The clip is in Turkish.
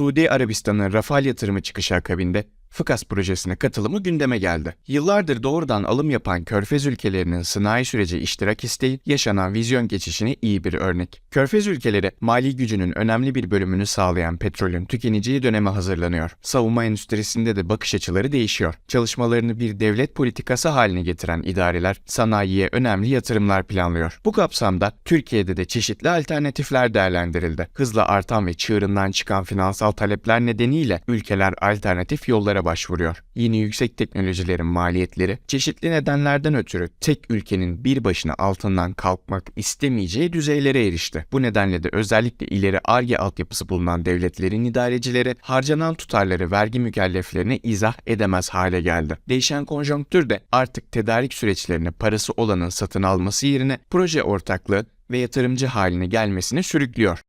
Suudi Arabistan'ın Rafal yatırımı çıkışı akabinde FIKAS projesine katılımı gündeme geldi. Yıllardır doğrudan alım yapan Körfez ülkelerinin sanayi süreci iştirak isteği yaşanan vizyon geçişine iyi bir örnek. Körfez ülkeleri mali gücünün önemli bir bölümünü sağlayan petrolün tükeneceği döneme hazırlanıyor. Savunma endüstrisinde de bakış açıları değişiyor. Çalışmalarını bir devlet politikası haline getiren idareler sanayiye önemli yatırımlar planlıyor. Bu kapsamda Türkiye'de de çeşitli alternatifler değerlendirildi. Hızla artan ve çığırından çıkan finansal talepler nedeniyle ülkeler alternatif yollara başvuruyor. Yeni yüksek teknolojilerin maliyetleri çeşitli nedenlerden ötürü tek ülkenin bir başına altından kalkmak istemeyeceği düzeylere erişti. Bu nedenle de özellikle ileri ARGE altyapısı bulunan devletlerin idarecileri harcanan tutarları vergi mükelleflerine izah edemez hale geldi. Değişen konjonktür de artık tedarik süreçlerini parası olanın satın alması yerine proje ortaklığı ve yatırımcı haline gelmesini sürüklüyor.